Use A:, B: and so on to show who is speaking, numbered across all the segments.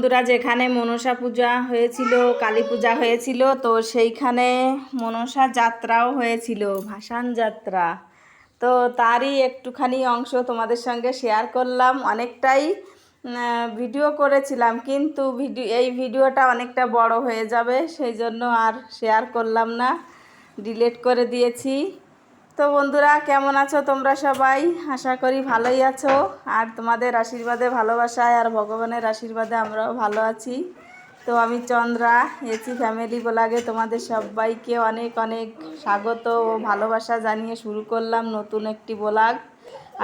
A: বন্ধুরা, যেখানে মনসা পূজা হয়েছিল, কালী পূজা হয়েছিল, তো সেইখানে মনসা যাত্রাও হয়েছিল, ভাসান যাত্রা। তো তারই একটুখানি অংশ তোমাদের সঙ্গে শেয়ার করলাম। অনেকটাই ভিডিও করেছিলাম, কিন্তু ভিডিও এই ভিডিওটা অনেকটা বড় হয়ে যাবে, সেই জন্য আর শেয়ার করলাম না ডিলিট করে দিয়েছি। তো বন্ধুরা, কেমন আছো তোমরা সবাই? আশা করি ভালোই আছো। আর তোমাদের আশীর্বাদে, ভালোবাসায় আর ভগবানের আশীর্বাদে আমরাও ভালো আছি। তো আমি চন্দ্রা এসি ফ্যামিলি ব্লগে তোমাদের সবাইকে অনেক অনেক স্বাগত ও ভালোবাসা জানিয়ে শুরু করলাম নতুন একটি ব্লগ।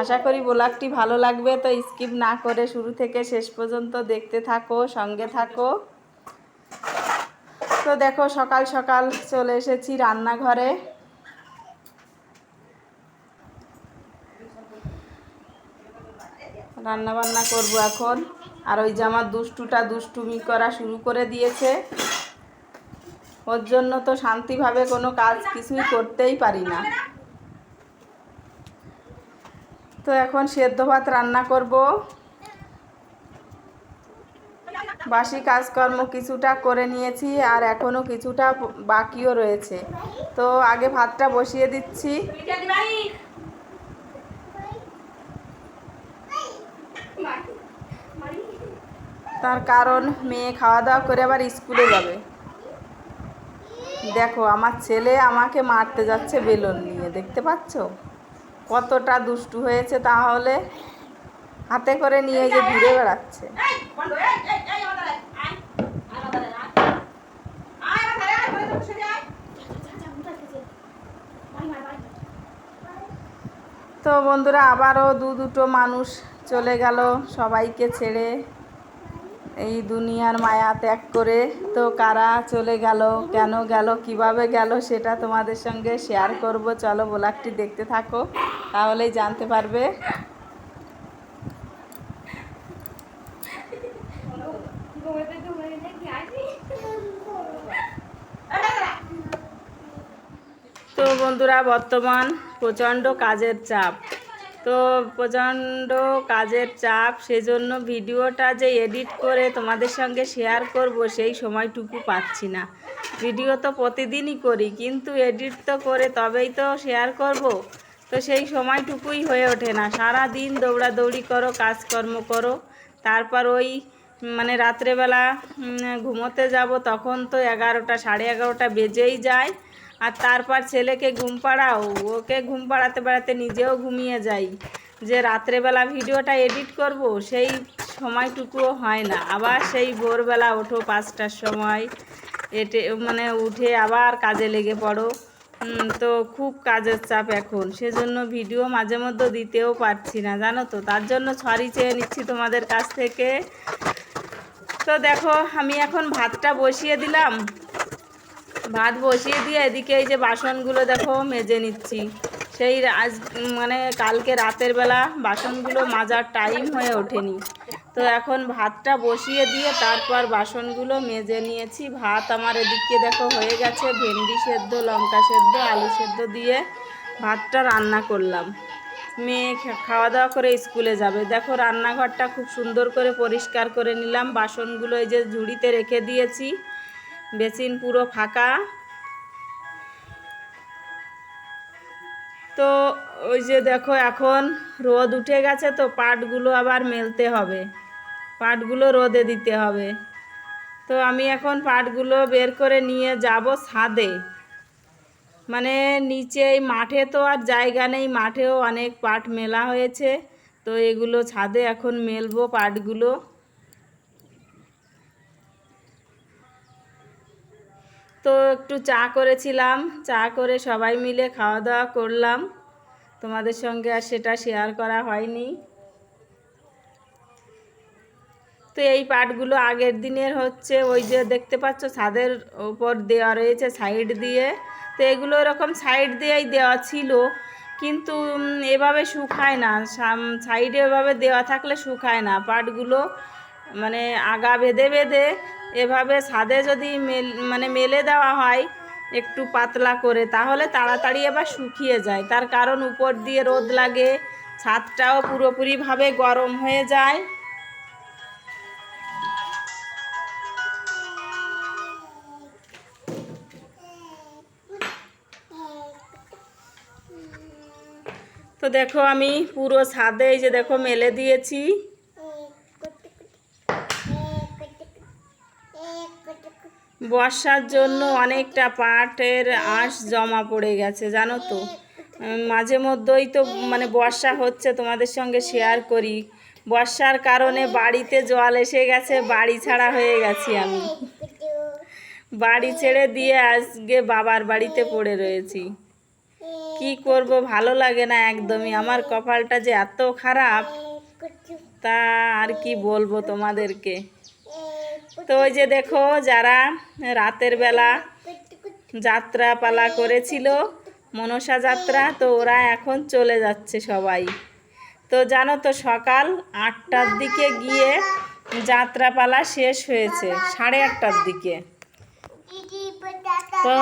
A: আশা করি ব্লগটি ভালো লাগবে, তো স্কিপ না করে শুরু থেকে শেষ পর্যন্ত দেখতে থাকো, সঙ্গে থাকো। তো দেখো, সকাল সকাল চলে এসেছি রান্নাঘরে। রান্না বান্না করব এখন। আর ওই যে আমার দুষ্টুটা দুষ্টুমি করা শুরু করে দিয়েছে। ওর জন্য তো শান্তিভাবে কোনো কাজ কিছুই করতেই পারি না। তো এখন সেদ্ধ ভাত রান্না করব। বাসি কাজকর্ম কিছুটা করে নিয়েছি আর এখনও কিছুটা বাকিও রয়েছে। তো আগে ভাতটা বসিয়ে দিচ্ছি। তার কারণ মেয়ে খাওয়া দাওয়া করে আবার স্কুলে যাবে। দেখো, আমার ছেলে আমাকে মারতে যাচ্ছে বেলুন নিয়ে, দেখতে পাচ্ছ? কতটা দুষ্টু হয়েছে তাহলে। হাতে করে নিয়ে যে ঘুরে বেড়াচ্ছে। তো বন্ধুরা, আবারও দু দুটো মানুষ চলে গেল সবাইকে ছেড়ে। এই দুনিয়ার মায়া ত্যাগ করে তো কারা চলে গেল, কেন গেল, কীভাবে গেল সেটা তোমাদের সঙ্গে শেয়ার করব। চলো ব্লগটি দেখতে থাকো, তাহলেই জানতে পারবে। তো বন্ধুরা, বর্তমান প্রচণ্ড কাজের চাপ। তো প্রচণ্ড কাজের চাপ, সেজন্য ভিডিওটা যে এডিট করে তোমাদের সঙ্গে শেয়ার করব সেই সময়টুকু পাচ্ছি না। ভিডিও তো প্রতিদিনই করি, কিন্তু এডিট তো করে তবেই তো শেয়ার করব। তো সেই সময়টুকুই হয়ে ওঠে না। সারা দিন দৌড়াদৌড়ি করো, কাজকর্ম করো, তারপর ওই মানে রাত্রেবেলা ঘুমোতে যাব, তখন তো এগারোটা, সাড়ে এগারোটা বেজেই যায়। আর তারপর ছেলেকে ঘুম পাড়াও, ওকে ঘুম পাড়াতে পাড়াতে নিজেও ঘুমিয়ে যাই। যে রাত্রেবেলা ভিডিওটা এডিট করব, সেই সময়টুকুও হয় না। আবার সেই ভোরবেলা ওঠো পাঁচটার সময়, এটে মানে উঠে আবার কাজে লেগে পড়ো। তো খুব কাজের চাপ এখন। সেজন্য ভিডিও মাঝে মধ্যে দিতেও পারছি না, জানো তো? তার জন্য সরি চেয়ে নিচ্ছি তোমাদের কাছ থেকে। তো দেখো, আমি এখন ভাতটা বসিয়ে দিলাম। ভাত বসিয়ে দিয়ে এদিকে এই যে বাসনগুলো দেখো মেজে নিচ্ছি। সেই আজ মানে কালকে রাতের বেলা বাসনগুলো মাজার টাইম হয়ে ওঠেনি। তো এখন ভাতটা বসিয়ে দিয়ে তারপর বাসনগুলো মেজে নিয়েছি। ভাত আমার এদিকে দেখো হয়ে গেছে ভেন্ডি সেদ্ধ, লঙ্কা সেদ্ধ, আলু সেদ্ধ দিয়ে ভাতটা রান্না করলাম। মেয়ে খাওয়া দাওয়া করে স্কুলে যাবে। দেখো রান্নাঘরটা খুব সুন্দর করে পরিষ্কার করে নিলাম। বাসনগুলো এই যে ঝুড়িতে রেখে দিয়েছি। বেসিন পুরো ফাঁকা। তো ওই যে দেখো এখন রোদ উঠে গেছে, তো পাটগুলো আবার মেলতে হবে। পাটগুলো রোদে দিতে হবে। তো আমি এখন পাটগুলো বের করে নিয়ে যাব ছাদে। মানে নিচে মাঠে তো আর জায়গা নেই, মাঠেও অনেক পাট মেলা হয়েছে। তো এগুলো ছাদে এখন মেলবো পাটগুলো। তো একটু চা করেছিলাম। চা করে সবাই মিলে খাওয়া দাওয়া করলাম। তোমাদের সঙ্গে আর সেটা শেয়ার করা হয়নি। তো এই পাটগুলো আগের দিনের হচ্ছে, ওই যে দেখতে পাচ্ছ ছাদের ওপর দেওয়া রয়েছে সাইড দিয়ে। তো এগুলো এরকম সাইড দিয়েই দেওয়া ছিল, কিন্তু এভাবে শুকায় না। সাইডে এভাবে দেওয়া থাকলে শুকায় না। পাটগুলো মানে আগা বেঁধে বেঁধে এভাবে ছাদে যদি মেল মানে মেলে দেওয়া হয় একটু পাতলা করে, তাহলে তাড়াতাড়ি এবার শুকিয়ে যায়। তার কারণ উপর দিয়ে রোদ লাগে, ছাদটাও পুরোপুরিভাবে গরম হয়ে যায়। তো দেখো আমি পুরো ছাদে এই যে দেখো মেলে দিয়েছি। বর্ষার জন্য অনেকটা পাটের আঁশ জমা পড়ে গেছে, জানো তো? মাঝে মধ্যেই তো মানে বর্ষা হচ্ছে, তোমাদের সঙ্গে শেয়ার করি। বর্ষার কারণে বাড়িতে জল এসে গেছে, বাড়ি ছাড়া হয়ে গেছি আমি। বাড়ি ছেড়ে দিয়ে আজকে বাবার বাড়িতে পড়ে রয়েছি। কি করব, ভালো লাগে না একদমই। আমার কপালটা যে এত খারাপ, তা আর কি বলব তোমাদেরকে? তো ওই যে দেখো যারা রাতের বেলা যাত্রা পালা করেছিল, মনসা যাত্রা, তো ওরা এখন চলে যাচ্ছে সবাই। তো জানো তো সকাল আটটার দিকে গিয়ে যাত্রাপালা শেষ হয়েছে, সাড়ে আটটার দিকে। তো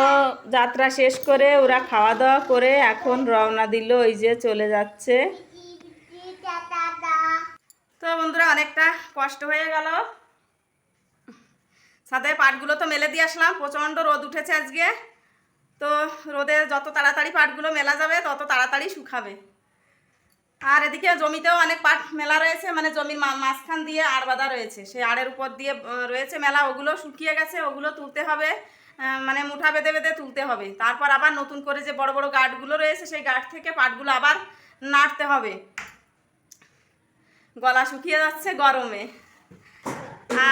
A: যাত্রা শেষ করে ওরা খাওয়া দাওয়া করে এখন রওনা দিল, ওই যে চলে যাচ্ছে। তো বন্ধুরা, অনেকটা কষ্ট হয়ে গেল। সাথে পাটগুলো তো মেলে দিয়ে আসলাম, প্রচণ্ড রোদ উঠেছে আজকে। তো রোদে যত তাড়াতাড়ি পাটগুলো মেলা যাবে, তত তাড়াতাড়ি শুকাবে। আর এদিকে জমিতেও অনেক পাট মেলা রয়েছে মানে জমির মাঝখান দিয়ে আড় বাঁধা রয়েছে। সেই আড়ের উপর দিয়ে রয়েছে মেলা, ওগুলো শুকিয়ে গেছে, ওগুলো তুলতে হবে মানে মুঠা বেঁধে বেঁধে তুলতে হবে। তারপর আবার নতুন করে যে বড় বড় গাঠগুলো রয়েছে, সেই গাঠ থেকে পাটগুলো আবার নাড়তে হবে। গলা শুকিয়ে যাচ্ছে গরমে।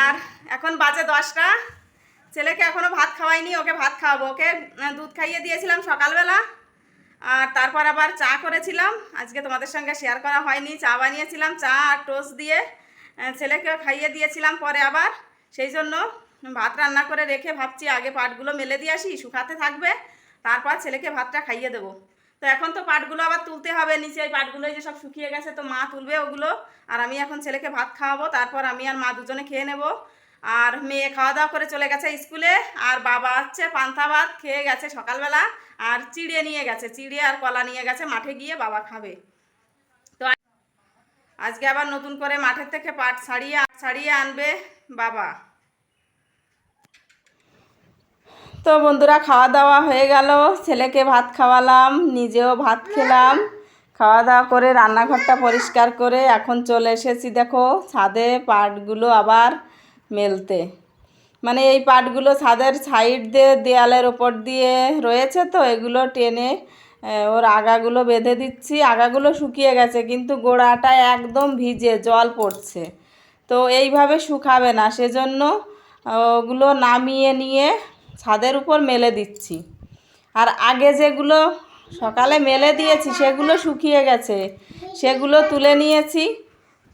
A: আর এখন বাজে দশটা। ছেলেকে এখনও ভাত খাওয়াইনি ওকে ভাত খাওয়াবো। ওকে দুধ খাইয়ে দিয়েছিলাম সকালবেলা। আর তারপর আবার চা করেছিলাম। আজকে তোমাদের সঙ্গে শেয়ার করা হয়নি। চা বানিয়েছিলাম চা আর টোস্ট দিয়ে আহ, ছেলেকেও খাইয়ে দিয়েছিলাম পরে আবার। সেই জন্য ভাত রান্না করে রেখে ভাবছি আগে পাটগুলো মেলে দিয়ে আসি শুকাতে থাকবে। তারপর ছেলেকে ভাতটা খাইয়ে দেবো। তো এখন তো পাটগুলো আবার তুলতে হবে নিচে এই পাটগুলো যে সব শুকিয়ে গেছে তো মা তুলবে ওগুলো। আর আমি এখন ছেলেকে ভাত খাওয়াবো তারপর আমি আর মা দুজনে খেয়ে নেব। আর মেয়ে খাওয়া দাওয়া করে চলে গেছে স্কুলে, আর বাবা হচ্ছে পান্তা ভাত খেয়ে গেছে সকালবেলা, আর চিড়ে নিয়ে গেছে, চিড়ে আর কলা নিয়ে গেছে, মাঠে গিয়ে বাবা খাবে। তো আজকে আবার নতুন করে মাঠের থেকে পাট ছাড়িয়ে ছাড়িয়ে আনবে বাবা। তো বন্ধুরা, খাওয়া দাওয়া হয়ে গেল, ছেলেকে ভাত খাওয়ালাম, নিজেও ভাত খেলাম, খাওয়া দাওয়া করে রান্নাঘরটা পরিষ্কার করে এখন চলে এসেছি দেখো, ছাদে পাটগুলো আবার মেলতে। মানে এই পাটগুলো ছাদের সাইড দিয়ে, দেয়ালের ওপর দিয়ে রয়েছে তো, এগুলো টেনে ওর আগাগুলো বেঁধে দিচ্ছি। আগাগুলো শুকিয়ে গেছে, কিন্তু গোড়াটা একদম ভিজে, জল পড়ছে। তো এইভাবে শুকাবে না, সেজন্য ওগুলো নামিয়ে নিয়ে ছাদের উপর মেলে দিচ্ছি। আর আগে যেগুলো সকালে মেলে দিয়েছি, সেগুলো শুকিয়ে গেছে। সেগুলো তুলে নিয়েছি।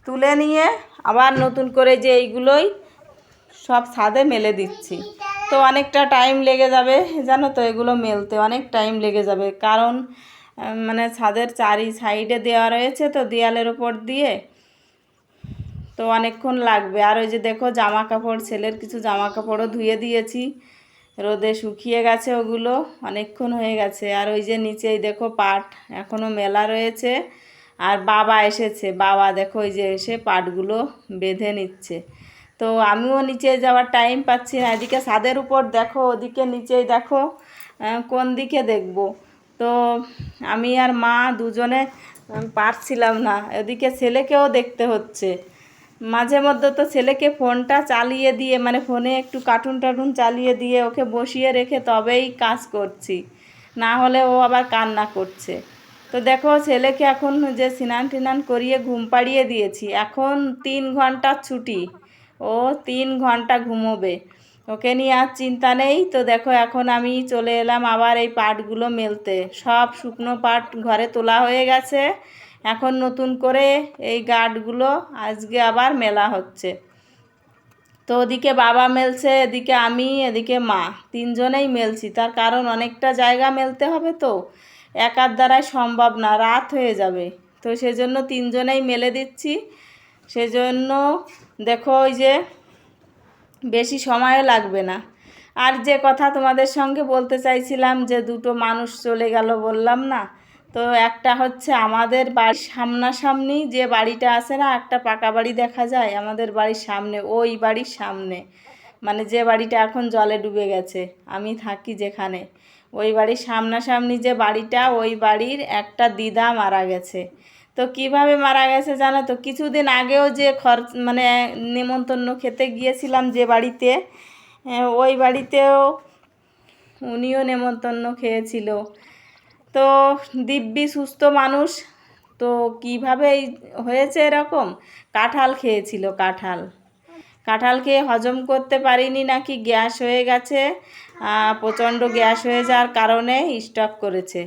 A: তুলে নিয়ে আবার নতুন করে যে এইগুলোই সব ছাদে মেলে দিচ্ছি। তো অনেকটা টাইম লেগে যাবে, জানো তো এগুলো মেলতে, অনেক টাইম লেগে যাবে। কারণ মানে ছাদের চারি সাইডে দেওয়া রয়েছে তো দেয়ালের উপর দিয়ে। তো অনেকক্ষণ লাগবে। আর ওই যে দেখো জামা কাপড় ছেলের কিছু জামা কাপড়ও ধুয়ে দিয়েছি। রোদে শুকিয়ে গেছে ওগুলো, অনেকক্ষণ হয়ে গেছে। আর ওই যে নিচেই দেখো পাট এখনও মেলা রয়েছে। আর বাবা এসেছে। বাবা দেখো ওই যে এসে পাটগুলো বেঁধে নিচ্ছে। তো আমিও নিচে যাওয়ার টাইম পাচ্ছি না। এদিকে ছাদের উপর দেখো, ওদিকে নিচেই দেখো কোন দিকে দেখব? তো আমি আর মা দুজনে পারছিলাম না। এদিকে ছেলেকেও দেখতে হচ্ছে। মাঝে মধ্যে তো ছেলেকে ফোনটা চালিয়ে দিয়ে মানে ফোনে একটু কার্টুন টার্টুন চালিয়ে দিয়ে ওকে বসিয়ে রেখে তবেই কাজ করছি। না হলে ও আবার কান্না করছে। তো দেখো, ছেলেকে এখন যে স্নান টিনান করিয়ে ঘুম পাড়িয়ে দিয়েছি। এখন তিন ঘণ্টার ছুটি। ও তিন ঘণ্টা ঘুমোবে। ওকে নিয়ে আর চিন্তা নেই। তো দেখো, এখন আমি চলে এলাম আবার এই পাটগুলো মেলতে। সব শুকনো পাট ঘরে তোলা হয়ে গেছে। এখন নতুন করে এই গাঁটগুলো আজকে আবার মেলা হচ্ছে। তো ওদিকে বাবা মেলছে, এদিকে আমি, এদিকে মা। তিনজনেই মেলছি। তার কারণ অনেকটা জায়গা মেলতে হবে তো। একার দ্বারাই সম্ভব না, রাত হয়ে যাবে। তো সেজন্য তিনজনেই মেলে দিচ্ছি। সেজন্য দেখো, ওই যে বেশি সময়ও লাগবে না। আর যে কথা তোমাদের সঙ্গে বলতে চাইছিলাম যে, দুটো মানুষ চলে গেল বললাম না, তো একটা হচ্ছে আমাদের বাড়ির সামনাসামনি যে বাড়িটা আছে না, একটা পাকা বাড়ি দেখা যায়, আমাদের বাড়ির সামনে, ওই বাড়ির সামনে। মানে যে বাড়িটা এখন জলে ডুবে গেছে, আমি থাকি যেখানে। ওই বাড়ির সামনাসামনি যে বাড়িটা, ওই বাড়ির একটা দিদা মারা গেছে। তো কীভাবে মারা গেছে জানো তো? কিছুদিন আগেও যে খরচ মানে নেমন্তন্ন খেতে গিয়েছিলাম যে বাড়িতে ওই বাড়িতেও উনিও নেমন্তন্ন খেয়েছিল। তো দিব্যি সুস্থ মানুষ, তো কীভাবে হয়েছে এরকম? কাঁঠাল খেয়েছিল, কাঁঠাল। কাঁঠাল খেয়ে হজম করতে পারিনি, নাকি গ্যাস হয়ে গেছে। প্রচণ্ড গ্যাস হয়ে যাওয়ার কারণে স্টক করেছে।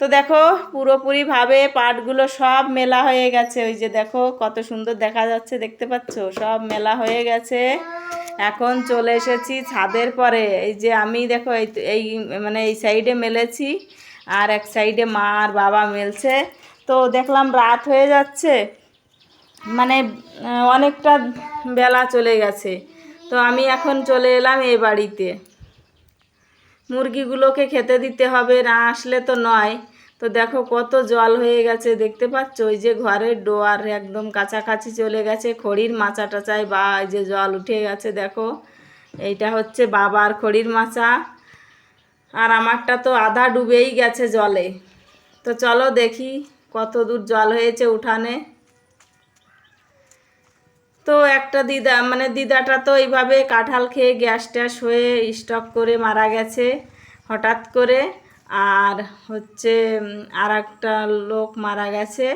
A: তো দেখো, পুরোপুরিভাবে পাটগুলো সব মেলা হয়ে গেছে। ওই যে দেখো, কত সুন্দর দেখা যাচ্ছে, দেখতে পাচ্ছ? সব মেলা হয়ে গেছে। এখন চলে এসেছি ছাদের পরে। এই যে আমি দেখো, এই মানে এই সাইডে মেলেছি, আর এক সাইডে মা আর বাবা মেলছে। তো দেখলাম রাত হয়ে যাচ্ছে মানে অনেকটা বেলা চলে গেছে। তো আমি এখন চলে এলাম এই বাড়িতে। মুরগিগুলোকে খেতে দিতে হবে, না আসলে তো নয়। তো দেখো কত জল হয়ে গেছে, দেখতে পাচ্ছ? ওই যে ঘরের ডোয়ার একদম কাছাকাছি চলে গেছে, খড়ির মাচা টাচায় বা এই যে জল উঠে গেছে, দেখো। এইটা হচ্ছে বাবার খড়ির মাচা। আর আমারটা তো আধা ডুবেই গেছে জলে। তো চলো দেখি কত দূর জল হয়েছে উঠানে। তো একটা দিদা মানে দিদাটা তো এইভাবে কাঁঠাল খেয়ে গ্যাস ট্যাস হয়ে স্টক করে মারা গেছে হঠাৎ করে। আর হচ্ছে আর একটা লোক মারা গেছে।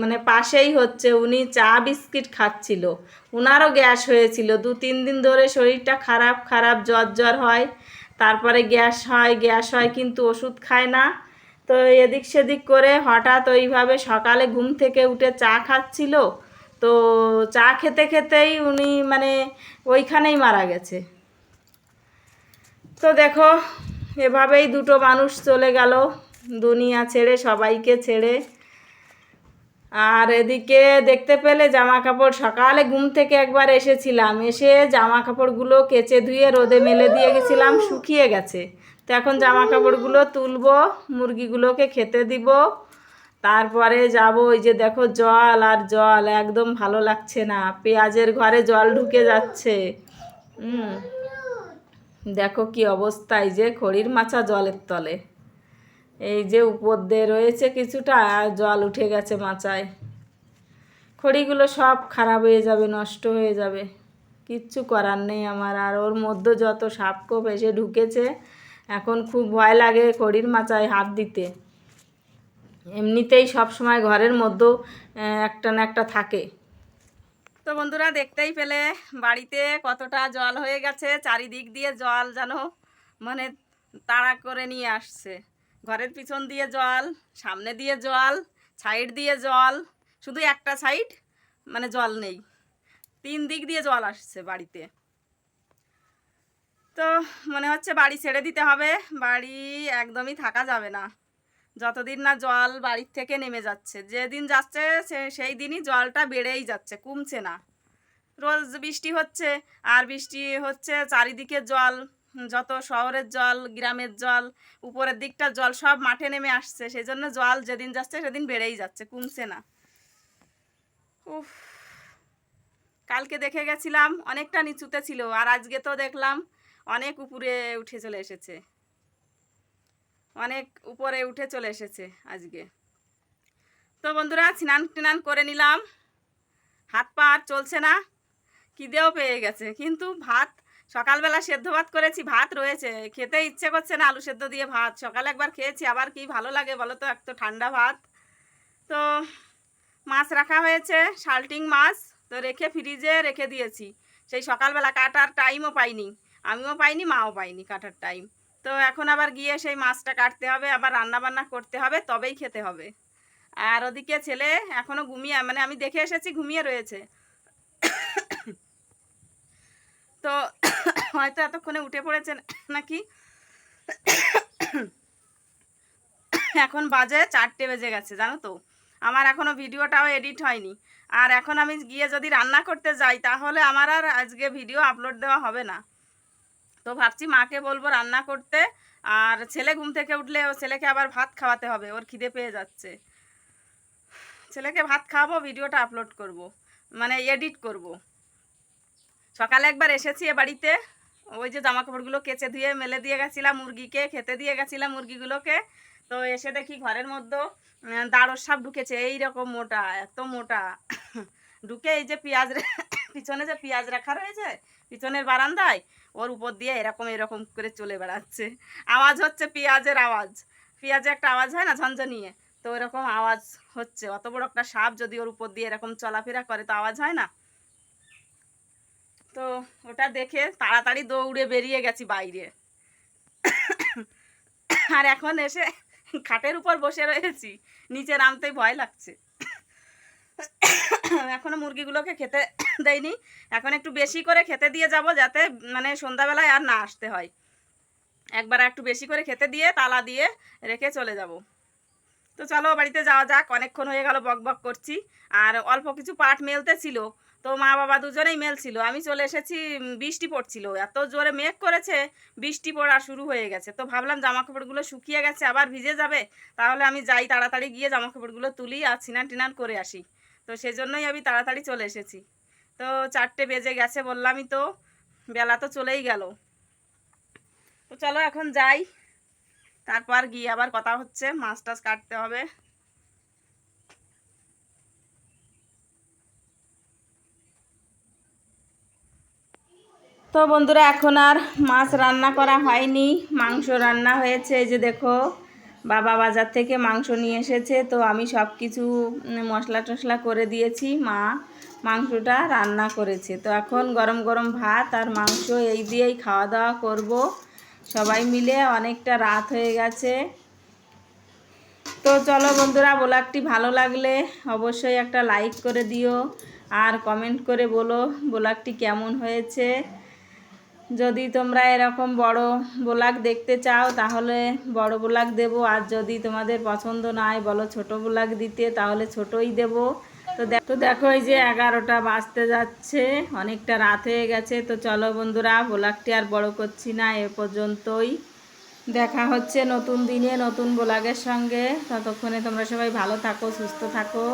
A: মানে পাশেই হচ্ছে, উনি চা বিস্কিট খাচ্ছিল। ওনারও গ্যাস হয়েছিল। দু, তিন দিন ধরে শরীরটা খারাপ খারাপ, জ্বর জ্বর হয়। তারপরে গ্যাস হয় গ্যাস হয়, কিন্তু ওষুধ খায় না। তো এদিক সেদিক করে হঠাৎ ওইভাবে সকালে ঘুম থেকে উঠে চা খাচ্ছিল। তো চা খেতে খেতেই উনি মানে ওইখানেই মারা গেছে। তো দেখো, এভাবেই দুটো মানুষ চলে গেল, দুনিয়া ছেড়ে সবাইকে ছেড়ে। আর এদিকে দেখতে পেলে জামা কাপড় সকালে ঘুম থেকে একবার এসেছিলাম, এসে জামা কাপড়গুলো কেচে ধুয়ে রোদে মেলে দিয়ে গেছিলাম, শুকিয়ে গেছে। তো এখন জামা কাপড়গুলো তুলবো, মুরগিগুলোকে খেতে দিব। তারপরে যাব ওই যে দেখো জল আর জল, একদম ভালো লাগছে না। পেঁয়াজের ঘরে জল ঢুকে যাচ্ছে। হুম। দেখো কি অবস্থা, এই যে খড়ির মাচা জলের তলে। এই যে উপর দিয়ে রয়েছে কিছুটা, আর জল উঠে গেছে মাচায়। খড়িগুলো সব খারাপ হয়ে যাবে, নষ্ট হয়ে যাবে। কিচ্ছু করার নেই আমার, আর ওর মধ্যে যত সাপকোপ এসে ঢুকেছে, এখন খুব ভয় লাগে খড়ির মাচায় হাত দিতে। এমনিতেই সব সময় ঘরের মধ্যেও একটা না একটা থাকে। তো বন্ধুরা দেখতেই পেলে, বাড়িতে কতটা জল হয়ে গেছে, চারিদিক দিয়ে জল যেন মানে তাড়া করে নিয়ে আসছে। ঘরের পিছন দিয়ে জল, সামনে দিয়ে জল, সাইড দিয়ে জল, শুধু একটা সাইড মানে জল নেই। তিন দিক দিয়ে জল আসছে বাড়িতে। তো মনে হচ্ছে বাড়ি ছেড়ে দিতে হবে, বাড়ি একদমই থাকা যাবে না। যতদিন না জল বাড়ির থেকে নেমে যাচ্ছে, যেদিন যাচ্ছে সেই দিনই জলটা বেড়েই যাচ্ছে, কমছে না। রোজ বৃষ্টি হচ্ছে, আর বৃষ্টি হচ্ছে চারিদিকে জল, যত শহরের জল, গ্রামের জল, উপরের দিকটা জল সব মাঠে নেমে আসছে সেই জন্য জল যেদিন যাচ্ছে সেদিন বেড়েই যাচ্ছে, কমছে না। উফ, কালকে দেখে গেছিলাম, অনেকটা নিচুতে ছিল, আর আজকে তো দেখলাম অনেক উপরে উঠে চলে এসেছে। অনেক উপরে উঠে চলে এসেছে আজকে। তো বন্ধুরা, স্নান টিনান করে নিলাম। হাত পা আর চলছে না, খিদেও পেয়ে গেছে। কিন্তু ভাত, সকালবেলা সেদ্ধ ভাত করেছি, ভাত রয়েছে। খেতে ইচ্ছে করছে না, আলু সেদ্ধ দিয়ে ভাত। সকালে একবার খেয়েছি, আবার কি ভালো লাগে বলো তো, এক তো ঠান্ডা ভাত। তো মাছ রাখা হয়েছে, শাল্টিং মাছ, তো রেখে ফ্রিজে রেখে দিয়েছি। সেই সকালবেলা কাটার টাইমও পাইনি, আমিও পাইনি, মাও পাইনি কাটার টাইম তো এখন আবার গিয়ে সেই মাছটা কাটতে হবে, আবার রান্না বান্না করতে হবে, তবেই খেতে হবে। আর ওদিকে ছেলে এখনও ঘুমিয়ে মানে আমি দেখে এসেছি ঘুমিয়ে রয়েছে। তো হয়তো এতক্ষণে উঠে পড়েছে নাকি? এখন বাজে চারটে বেজে গেছে, জানো তো। আমার এখনও ভিডিওটাও এডিট হয়নি। আর এখন আমি গিয়ে যদি রান্না করতে যাই, তাহলে আমার আর আজকে ভিডিও আপলোড দেওয়া হবে না। তো ভাবছি মাকে বলব রান্না করতে, আর ছেলে ঘুম থেকে উঠলে ও ছেলেকে আবার ভাত খাওয়াতে হবে, ওর খিদে পেয়ে যাচ্ছে। ছেলেকে ভাত খাওয়াবো, ভিডিওটা আপলোড করব মানে এডিট করব। সকালে একবার এসেছি এ বাড়িতে, ওই যে জামা কাপড়গুলো কেচে ধুয়ে, মেলে দিয়ে গেছিলাম মুরগিকে, খেতে দিয়ে গেছিলাম মুরগিগুলোকে। তো এসে দেখি ঘরের মধ্যে দাঁড়র সাপ ঢুকেছে এই রকম মোটা, এত মোটা। ঢুকে এই যে পেঁয়াজ পিছনে যে পেঁয়াজ রাখা রয়েছে, পিছনের বারান্দায়, ওর উপর দিয়ে এরকম এরকম করে চলে বেড়াচ্ছে। আওয়াজ হচ্ছে পেঁয়াজের আওয়াজ। পেঁয়াজে একটা আওয়াজ হয় না ঝনঝনিয়ে? তো এরকম আওয়াজ হচ্ছে। অত বড় একটা সাপ যদি ওর উপর দিয়ে এরকম চলাফেরা করে, তো আওয়াজ হয় না? তো ওটা দেখে তাড়াতাড়ি দৌড়ে বেরিয়ে গেছি বাইরে। আর এখন এসে খাটের উপর বসে রয়েছি। নিচে নামতেই ভয় লাগছে। এখনও মুরগিগুলোকে খেতে দেয়নি। এখন একটু বেশি করে খেতে দিয়ে যাব যাতে মানে সন্ধ্যাবেলায় আর না আসতে হয়। একবার একটু বেশি করে খেতে দিয়ে, তালা দিয়ে রেখে চলে যাব। তো চলো বাড়িতে যাওয়া যাক, অনেকক্ষণ হয়ে গেল বক বক করছি। আর অল্প কিছু পাট মেলতে ছিল, তো মা বাবা দুজনেই মেলছিল। আমি চলে এসেছি বৃষ্টি পড়ছিল। এত জোরে মেঘ করেছে, বৃষ্টি পড়া শুরু হয়ে গেছে। তো ভাবলাম জামা কাপড়গুলো শুকিয়ে গেছে, আবার ভিজে যাবে। তাহলে আমি যাই তাড়াতাড়ি গিয়ে জামা কাপড়গুলো তুলি আর ছিনান টিনান করে আসি। তো সেজন্যই আমি তাড়াতাড়ি চলে এসেছি। তো চারটে বেজে গেছে বললামই তো, বেলা তো চলেই গেল। তো চলো এখন যাই, তারপর গিয়ে আবার কথা হচ্ছে মাছ টাছ কাটতে হবে। তো বন্ধুরা, এখন আর মাছ রান্না করা হয়নি, মাংস রান্না হয়েছে, এই যে দেখো। বাবা বাজার থেকে মাংস নিয়ে এসেছে, তো আমি সব কিছু মশলা টশলা করে দিয়েছি। মা মাংসটা রান্না করেছে। তো এখন গরম গরম ভাত আর মাংস এই দিয়েই খাওয়া দাওয়া করব। সবাই মিলে অনেকটা রাত হয়ে গেছে। তো চলো বন্ধুরা, ব্লগটি ভালো লাগলে অবশ্যই একটা লাইক করে দিও আর কমেন্ট করে বলো ব্লগটি কেমন হয়েছে। যদি তোমরা এরকম বড় ব্লগ দেখতে চাও, তাহলে বড় ব্লগ দেবো। আর যদি তোমাদের পছন্দ নয় বলো ছোট ব্লগ দিতে, তাহলে ছোটই দেব। তো দেখ তো দেখো, এই যে এগারোটা বাজতে যাচ্ছে, অনেকটা রাত হয়ে গেছে। তো চলো বন্ধুরা ব্লগটি আর বড় করছি না, এ পর্যন্তই। দেখা হচ্ছে নতুন দিনে নতুন ব্লগের সঙ্গে। ততক্ষণে তোমরা সবাই ভালো থাকো, সুস্থ থাকো।